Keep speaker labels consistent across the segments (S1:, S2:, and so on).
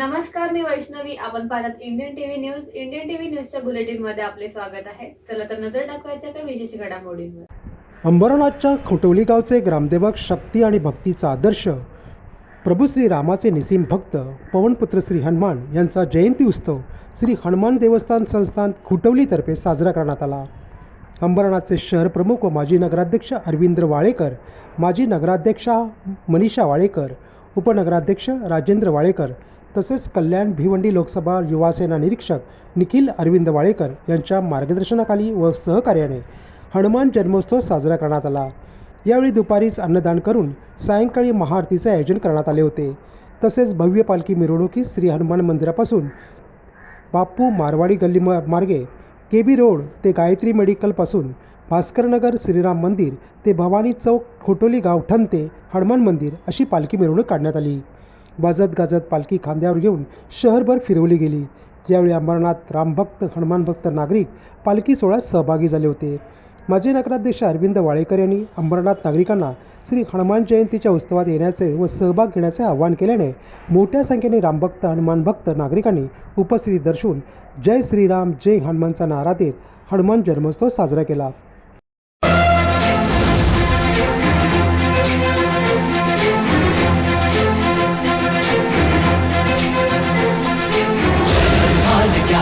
S1: नमस्कार मी वैष्णवी. आपण पाहतात Indian TV news Indian TV न्यूजच्या बुलेटिनमध्ये आपले स्वागत आहे. चला तर नजर टाकवायच्या काही विशेष घडामोडींवर.
S2: अंबरनाथच्या खोटवली गावचे ग्रामदेवक शक्ती आणि भक्तीचा आदर्श प्रभू श्री रामाचे निसीम भक्त पवनपुत्र श्री हनुमान यांचा जयंती उत्सव श्री हनुमान देवस्थान संस्थान खुटवलीतर्फे साजरा करण्यात आला. अंबरनाथचे शहर प्रमुख व माजी नगराध्यक्ष अरविंद वाळेकर माजी नगराध्यक्षा मनीषा वाळेकर उपनगराध्यक्ष राजेंद्र वाळेकर तसेच कल्याण भिवंडी लोकसभा युवासेना निरीक्षक निखिल अरविंद वाळेकर यांच्या मार्गदर्शनाखाली व सहकार्याने हनुमान जन्मोत्सव साजरा करण्यात आला. यावेळी दुपारीच अन्नदान करून सायंकाळी महाआरतीचे आयोजन करण्यात आले होते. तसेच भव्य पालखी मिरवणुकीत श्री हनुमान मंदिरापासून बापू मारवाडी गल्ली मार्गे के बी रोड ते गायत्री मेडिकलपासून भास्करनगर श्रीराम मंदिर ते भवानी चौक खोटोली गाव ठनते हनुमान मंदिर अशी पालखी मिरवणूक काढण्यात आली. वाजत गाजत पालखी खांद्यावर घेऊन शहरभर फिरवली गेली. यावेळी अंबरनाथ रामभक्त हनुमानभक्त नागरिक पालखी सोहळ्यात सहभागी झाले होते. माजी नगराध्यक्ष अरविंद वाळेकर यांनी अंबरनाथ नागरिकांना श्री हनुमान जयंतीच्या उत्सवात येण्याचे व सहभाग घेण्याचे आवाहन केल्याने मोठ्या संख्येने रामभक्त हनुमानभक्त नागरिकांनी उपस्थिती दर्शवून जय श्रीराम जय हनुमानचा नारा देत हनुमान जन्मोत्सव साजरा केला.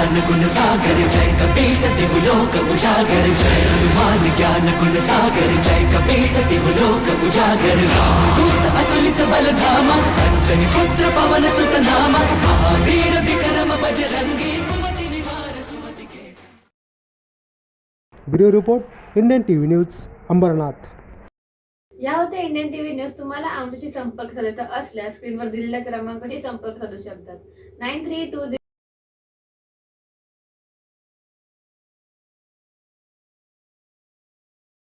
S3: ज्ञान गुण सागर जय तिहु लोक उजागर जय हनुमान ज्ञान गुण सागर जय तिहु लोक उजागर दूत अतुलित बल धामा अंजनी पुत्र पवन सुत नामा महावीर विक्रम Bajrangi
S2: bureau report Indian T V news Ambarnath.
S1: या होत्या इंडियन टीव्ही न्यूज तुम्हाला आमच्याशी संपर्क साधायचा असल्यास स्क्रीनवर दिलेल्या क्रमांकाशी संपर्क साधू शकतात. Nine three to